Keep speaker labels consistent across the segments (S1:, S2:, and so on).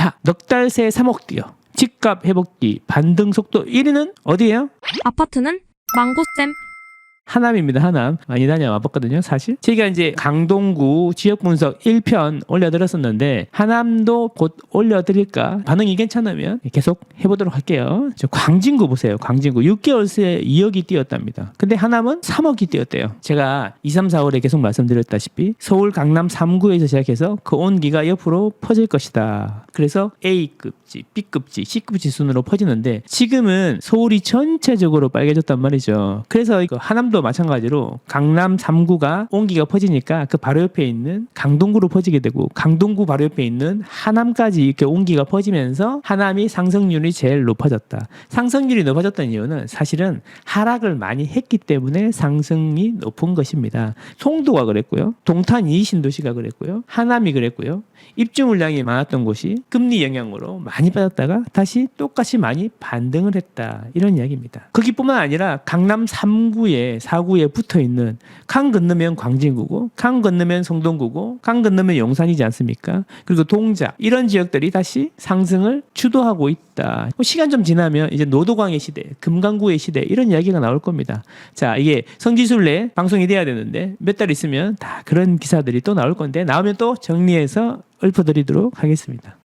S1: 자, 넉 달 새 3억 뛰어. 집값 회복기 반등 속도 1위는 어디예요?
S2: 아파트는 망고쌤
S1: 하남입니다. 하남 많이 다녀와봤거든요. 사실 제가 이제 강동구 지역 분석 1편 올려드렸었는데 하남도 곧 올려드릴까 반응이 괜찮으면 계속 해보도록 할게요. 저 광진구 보세요. 광진구 6개월 새 2억이 뛰었답니다. 근데 하남은 3억이 뛰었대요. 제가 2, 3, 4월에 계속 말씀드렸다시피 서울 강남 3구에서 시작해서 그 온기가 옆으로 퍼질 것이다. 그래서 A급지, B급지, C급지 순으로 퍼지는데 지금은 서울이 전체적으로 빨개졌단 말이죠. 그래서 이거 하남도 마찬가지로 강남 3구가 온기가 퍼지니까 그 바로 옆에 있는 강동구로 퍼지게 되고 강동구 바로 옆에 있는 하남까지 이렇게 온기가 퍼지면서 하남이 상승률이 제일 높아졌다. 상승률이 높아졌던 이유는 사실은 하락을 많이 했기 때문에 상승이 높은 것입니다. 송도가 그랬고요. 동탄 이신도시가 그랬고요. 하남이 그랬고요. 입주 물량이 많았던 곳이 금리 영향으로 많이 빠졌다가 다시 똑같이 많이 반등을 했다. 이런 이야기입니다. 거기뿐만 아니라 강남 3구에 4구에 붙어 있는 강 건너면 광진구고 강 건너면 성동구고 강 건너면 용산이지 않습니까? 그리고 동작 이런 지역들이 다시 상승을 주도하고 있다. 뭐 시간 좀 지나면 이제 노도광의 시대, 금강구의 시대 이런 이야기가 나올 겁니다. 자, 이게 성지순례 방송이 돼야 되는데 몇 달 있으면 다 그런 기사들이 또 나올 건데 나오면 또 정리해서 읊어드리도록 하겠습니다.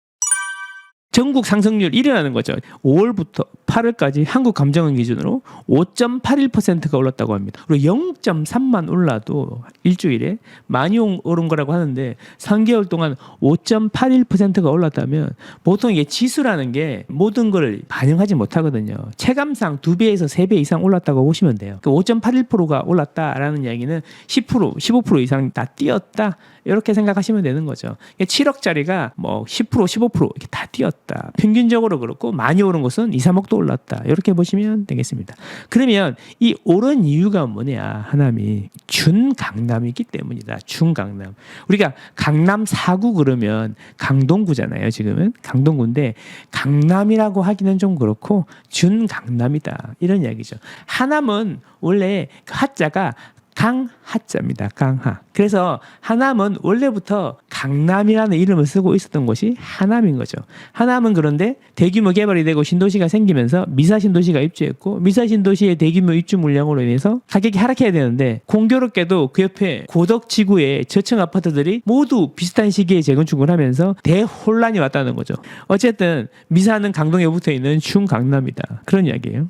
S1: 전국 상승률 1위라는 거죠. 5월부터 8월까지 한국 감정원 기준으로 5.81%가 올랐다고 합니다. 그리고 0.3만 올라도 일주일에 많이 오- 오른 거라고 하는데 3개월 동안 5.81%가 올랐다면 보통 이게 지수라는 게 모든 걸 반영하지 못하거든요. 체감상 2배에서 3배 이상 올랐다고 보시면 돼요. 그 5.81%가 올랐다라는 이야기는 10%, 15% 이상 다 뛰었다. 이렇게 생각하시면 되는 거죠. 7억짜리가 뭐 10%, 15% 이렇게 다 뛰었다. 평균적으로 그렇고 많이 오른 것은 2, 3억도 올랐다. 이렇게 보시면 되겠습니다. 그러면 이 오른 이유가 뭐냐? 하남이 준강남이기 때문이다. 준강남. 우리가 강남 4구 그러면 강동구잖아요. 지금은 강동구인데 강남이라고 하기는 좀 그렇고 준강남이다. 이런 이야기죠. 하남은 원래 그 하자가 강하자입니다. 강하. 그래서 하남은 원래부터 강남이라는 이름을 쓰고 있었던 곳이 하남인 거죠. 하남은 그런데 대규모 개발이 되고 신도시가 생기면서 미사 신도시가 입주했고 미사 신도시의 대규모 입주 물량으로 인해서 가격이 하락해야 되는데 공교롭게도 그 옆에 고덕 지구의 저층 아파트들이 모두 비슷한 시기에 재건축을 하면서 대혼란이 왔다는 거죠. 어쨌든 미사는 강동에 붙어 있는 중강남이다. 그런 이야기예요.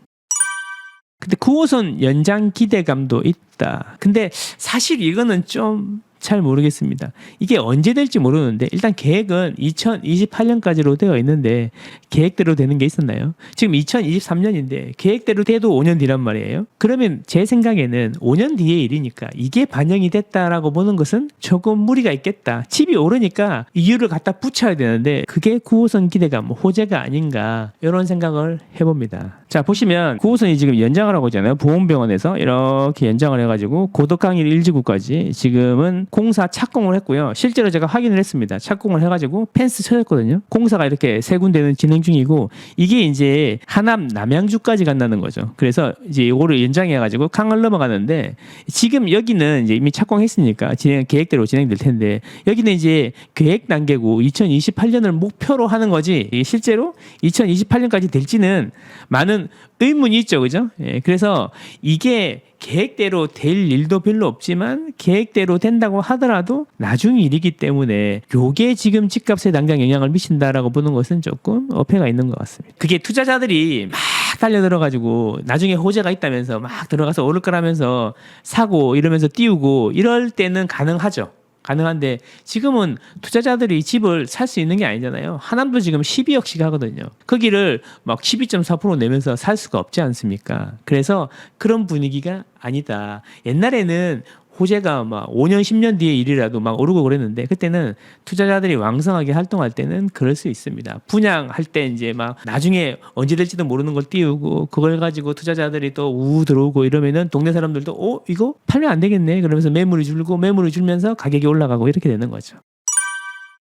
S1: 근데 9호선 연장 기대감도 있다. 근데 사실 이거는 좀 잘 모르겠습니다. 이게 언제 될지 모르는데 일단 계획은 2028년까지로 되어 있는데 계획대로 되는 게 있었나요? 지금 2023년인데 계획대로 돼도 5년 뒤란 말이에요. 그러면 제 생각에는 5년 뒤의 일이니까 이게 반영이 됐다라고 보는 것은 조금 무리가 있겠다. 집이 오르니까 이유를 갖다 붙여야 되는데 그게 9호선 기대감, 뭐 호재가 아닌가 이런 생각을 해봅니다. 자 보시면 9호선이 지금 연장을 하고 있잖아요. 보험병원에서 이렇게 연장을 해가지고 고덕강일 1지구까지 지금은 공사 착공을 했고요. 실제로 제가 확인을 했습니다. 착공을 해가지고 펜스 쳐졌거든요. 공사가 이렇게 세 군데는 진행 중이고 이게 이제 하남 남양주까지 간다는 거죠. 그래서 이제 이거를 연장해가지고 강을 넘어가는데 지금 여기는 이제 이미 착공했으니까 진행 계획대로 진행될 텐데 여기는 이제 계획 단계고 2028년을 목표로 하는 거지 실제로 2028년까지 될지는 많은 의문이 있죠, 그죠? 예, 그래서 이게 계획대로 될 일도 별로 없지만 계획대로 된다고 하더라도 나중 일이기 때문에 요게 지금 집값에 당장 영향을 미친다라고 보는 것은 조금 어폐가 있는 것 같습니다. 그게 투자자들이 막 달려들어가지고 나중에 호재가 있다면서 막 들어가서 오를 거라면서 사고 이러면서 띄우고 이럴 때는 가능하죠. 가능한데 지금은 투자자들이 집을 살 수 있는 게 아니잖아요. 하남도 지금 12억씩 하거든요. 거기를 막 12.4% 내면서 살 수가 없지 않습니까? 그래서 그런 분위기가 아니다. 옛날에는 호재가 막 5년, 10년 뒤의 일이라도 막 오르고 그랬는데 그때는 투자자들이 왕성하게 활동할 때는 그럴 수 있습니다. 분양할 때 이제 막 나중에 언제 될지도 모르는 걸 띄우고 그걸 가지고 투자자들이 또우 들어오고 이러면은 동네 사람들도 어 이거 팔면 안 되겠네 그러면서 매물이 줄고 매물이 줄면서 가격이 올라가고 이렇게 되는 거죠.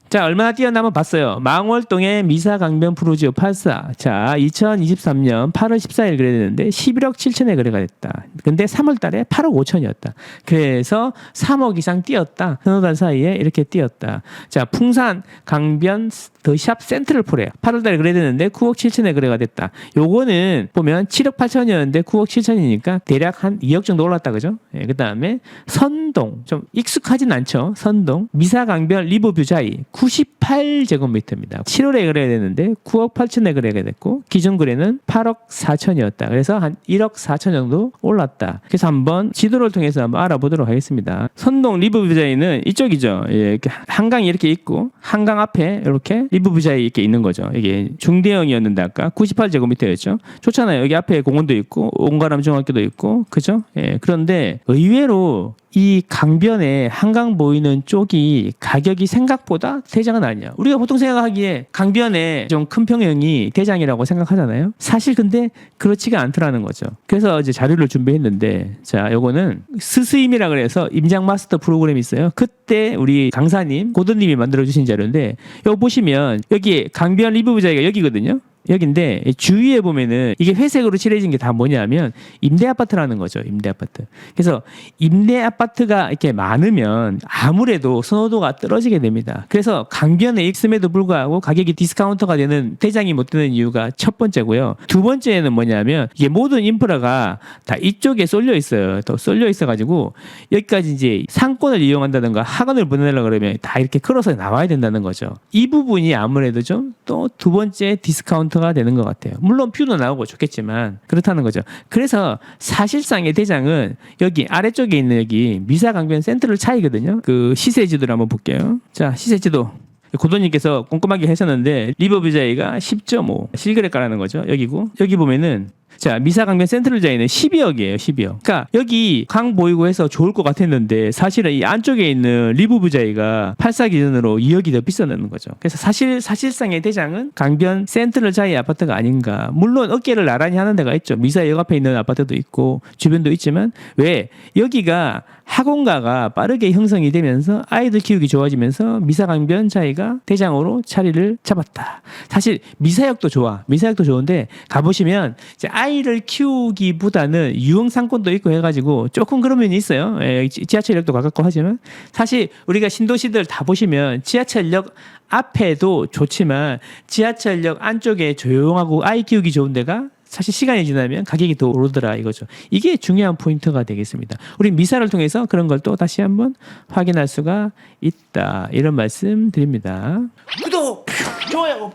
S1: 자, 얼마나 한번 봤어요. 망월동의 미사 강변 프로지오 84. 자, 2023년 8월 14일 거래됐는데 11억 7천에 거래가 됐다. 근데 3월 달에 8억 5천이었다. 그래서 3억 이상 뛰었다. 서너 달 사이에 이렇게 뛰었다. 자, 풍산 강변 더샵 센트럴 폴에 8월 달에 거래됐는데 9억 7천에 거래가 됐다. 요거는 보면 7억 8천이었는데 9억 7천이니까 대략 한 2억 정도 올랐다. 그죠? 예, 그 다음에 선동 좀 익숙하진 않죠. 선동 미사 강변 리버뷰 자이 98제곱미터입니다. 7월에 거래됐는데 9억 8천에 거래가 됐고 기존 거래는 8억 4천이었다. 그래서 한 1억 4천 정도 올랐다. 그래서 한번 지도를 통해서 한번 알아보도록 하겠습니다. 선동 리버뷰 자이는 이쪽이죠. 예, 이렇게 한강이 이렇게 있고 한강 앞에 이렇게 리버뷰 자이 이렇게 있는 거죠. 이게 중대형이었는데 아까 98제곱미터였죠. 좋잖아요. 여기 앞에 공원도 있고 온가람 중학교도 있고 그죠? 예, 그런데 의외로 이 강변에 한강 보이는 쪽이 가격이 생각보다 대장은 아니야. 우리가 보통 생각하기에 강변에 좀 큰 평형이 대장이라고 생각하잖아요. 사실 근데 그렇지가 않더라는 거죠. 그래서 이제 자료를 준비했는데 자, 요거는 스스임이라 그래서 임장 마스터 프로그램이 있어요. 그때 우리 강사님, 고든님이 만들어 주신 자료인데 요 보시면 여기 강변 리뷰 자리가 여기거든요. 여기인데 주위에 보면은 이게 회색으로 칠해진 게 다 뭐냐면 임대 아파트라는 거죠. 임대 아파트. 그래서 임대 아파트가 이렇게 많으면 아무래도 선호도가 떨어지게 됩니다. 그래서 강변에 있음에도 불구하고 가격이 디스카운터가 되는 대장이 못 되는 이유가 첫 번째고요. 두 번째는 뭐냐면 이게 모든 인프라가 다 이쪽에 쏠려 있어요. 또 쏠려 있어 가지고 여기까지 이제 상권을 이용한다든가 학원을 보내려고 그러면 다 이렇게 걸어서 나와야 된다는 거죠. 이 부분이 아무래도 좀 또 두 번째 디스카운터 가 되는 것 같아요. 물론 뷰도 나오고 좋겠지만 그렇다는 거죠. 그래서 사실상의 대장은 여기 아래쪽에 있는 여기 미사강변 센트럴 차이거든요. 그 시세 지도를 한번 볼게요. 자, 시세 지도. 고도님께서 꼼꼼하게 하셨는데 리버뷰자이가 10.5 실거래가라는 거죠. 여기고 여기 보면은 자 미사 강변 센트럴 자이는 12억이에요 12억. 그러니까 여기 강 보이고 해서 좋을 것 같았는데 사실은 이 안쪽에 있는 리버뷰 자이가 84 기준으로 2억이 더 비싸다는 거죠. 그래서 사실 사실상의 대장은 강변 센트럴 자이 아파트가 아닌가. 물론 어깨를 나란히 하는 데가 있죠. 미사역 앞에 있는 아파트도 있고 주변도 있지만 왜? 여기가 학원가가 빠르게 형성이 되면서 아이들 키우기 좋아지면서 미사강변 자이가 대장으로 자리를 잡았다. 사실 미사역도 좋아. 미사역도 좋은데 가보시면 이제 아이 를 키우기보다는 유흥 상권도 있고 해가지고 조금 그런 면이 있어요. 예, 지- 지하철역도 가깝고 하지만 사실 우리가 신도시들 다 보시면 지하철역 앞에도 좋지만 지하철역 안쪽에 조용하고 아이 키우기 좋은 데가 사실 시간이 지나면 가격이 더 오르더라 이거죠. 이게 중요한 포인트가 되겠습니다. 우리 미사를 통해서 그런 걸 또 다시 한번 확인할 수가 있다. 이런 말씀 드립니다. 구독, 좋아요,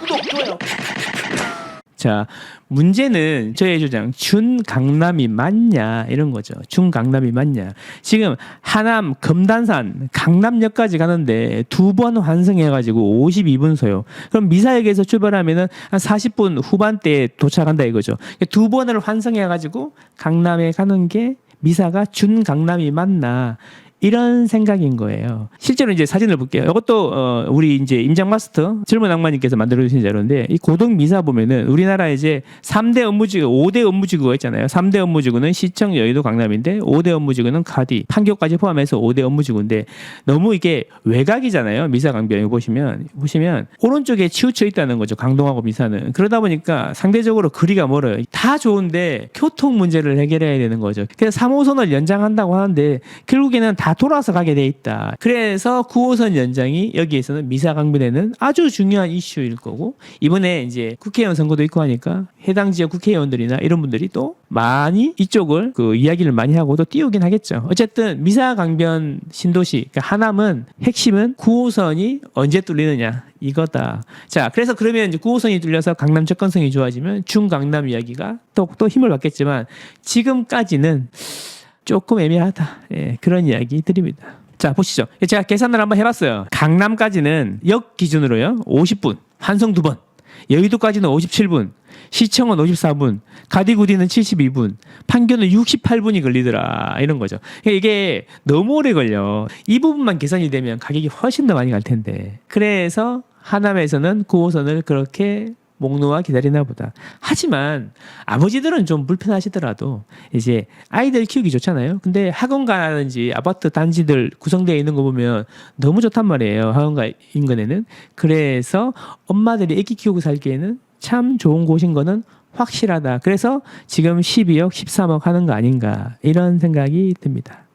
S1: 구독, 좋아요. 자, 문제는 저의 주장 준 강남이 맞냐 이런 거죠. 준 강남이 맞냐. 지금 하남 금단산 강남역까지 가는데 두 번 환승해 가지고 52분 소요. 그럼 미사역에서 출발하면은 한 40분 후반대에 도착한다 이거죠. 두 번을 환승해 가지고 강남에 가는 게 미사가 준 강남이 맞나? 이런 생각인 거예요. 실제로 이제 사진을 볼게요. 이것도 어, 우리 이제 임장 마스터 젊은 악마님께서 만들어 주신 자료인데 이 고동 미사 보면은 우리나라 이제 3대 업무지구, 5대 업무지구가 있잖아요. 3대 업무지구는 시청, 여의도, 강남인데 5대 업무지구는 가디, 판교까지 포함해서 5대 업무지구인데 너무 이게 외곽이잖아요. 미사 강변 이 보시면 보시면 오른쪽에 치우쳐 있다는 거죠. 강동하고 미사는 그러다 보니까 상대적으로 거리가 멀어요. 다 좋은데 교통 문제를 해결해야 되는 거죠. 그래서 3호선을 연장한다고 하는데 결국에는 다 돌아서 가게 돼 있다. 그래서 9호선 연장이 여기에서는 미사 강변에는 아주 중요한 이슈일 거고 이번에 이제 국회의원 선거도 있고 하니까 해당 지역 국회의원들이나 이런 분들이 또 많이 이쪽을 그 이야기를 많이 하고 또 띄우긴 하겠죠. 어쨌든 미사 강변 신도시 그러니까 하남은 핵심은 9호선이 언제 뚫리느냐 이거다. 자, 그래서 그러면 이제 9호선이 뚫려서 강남 접근성이 좋아지면 중강남 이야기가 또, 또 힘을 받겠지만 지금까지는 조금 애매하다. 예, 그런 이야기 드립니다. 자, 보시죠. 제가 계산을 한번 해봤어요. 강남까지는 역 기준으로요. 50분, 환성 두 번. 여의도까지는 57분, 시청은 54분, 가디구디는 72분, 판교는 68분이 걸리더라. 이런 거죠. 그러니까 이게 너무 오래 걸려. 이 부분만 계산이 되면 가격이 훨씬 더 많이 갈 텐데. 그래서 하남에서는 9호선을 그렇게 목 놓아 기다리나 보다. 하지만 아버지들은 좀 불편하시더라도 이제 아이들 키우기 좋잖아요. 근데 학원가라든지 아파트 단지들 구성되어 있는 거 보면 너무 좋단 말이에요. 학원가 인근에는. 그래서 엄마들이 애기 키우고 살기에는 참 좋은 곳인 거는 확실하다. 그래서 지금 12억, 13억 하는 거 아닌가 이런 생각이 듭니다.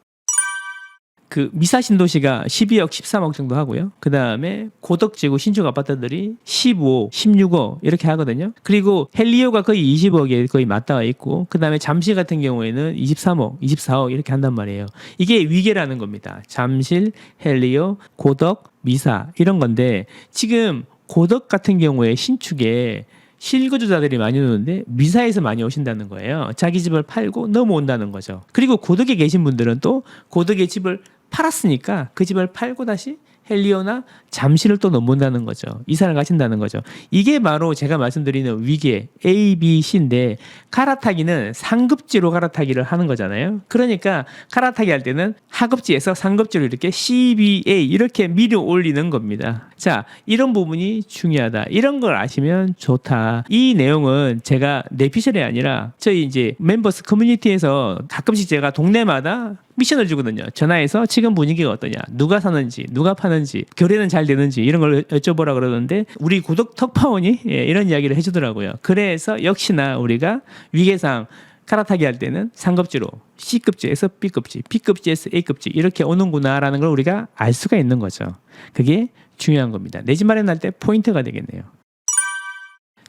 S1: 그 미사 신도시가 12억, 13억 정도 하고요. 그 다음에 고덕지구 신축 아파트들이 15, 16억 이렇게 하거든요. 그리고 헬리오가 거의 20억에 거의 맞닿아 있고, 그 다음에 잠실 같은 경우에는 23억, 24억 이렇게 한단 말이에요. 이게 위계라는 겁니다. 잠실, 헬리오, 고덕, 미사 이런 건데 지금 고덕 같은 경우에 신축에 실거주자들이 많이 오는데 미사에서 많이 오신다는 거예요. 자기 집을 팔고 넘어온다는 거죠. 그리고 고덕에 계신 분들은 또 고덕의 집을 팔았으니까 그 집을 팔고 다시 헬리오나 잠실을 또 넘본다는 거죠. 이사를 가신다는 거죠. 이게 바로 제가 말씀드리는 위계 A, B, C인데 갈아타기는 상급지로 갈아타기를 하는 거잖아요. 그러니까 갈아타기 할 때는 하급지에서 상급지로 이렇게 C, B, A 이렇게 밀어 올리는 겁니다. 자, 이런 부분이 중요하다. 이런 걸 아시면 좋다. 이 내용은 제가 내피셜이 아니라 저희 이제 멤버스 커뮤니티에서 가끔씩 제가 동네마다 미션을 주거든요. 전화해서 지금 분위기가 어떠냐, 누가 사는지, 누가 파는지, 교래는 잘 되는지 이런 걸 여쭤보라 그러는데 우리 구독 턱파원이 예, 이런 이야기를 해주더라고요. 그래서 역시나 우리가 위계상 갈아타기 할 때는 상급지로 C급지에서 B급지, B급지에서 A급지 이렇게 오는구나라는 걸 우리가 알 수가 있는 거죠. 그게 중요한 겁니다. 내 집 마련할 때 포인트가 되겠네요.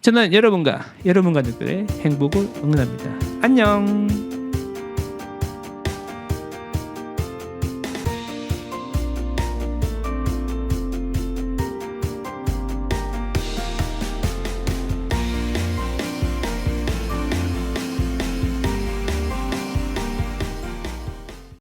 S1: 저는 여러분과 여러분 가족들의 행복을 응원합니다. 안녕.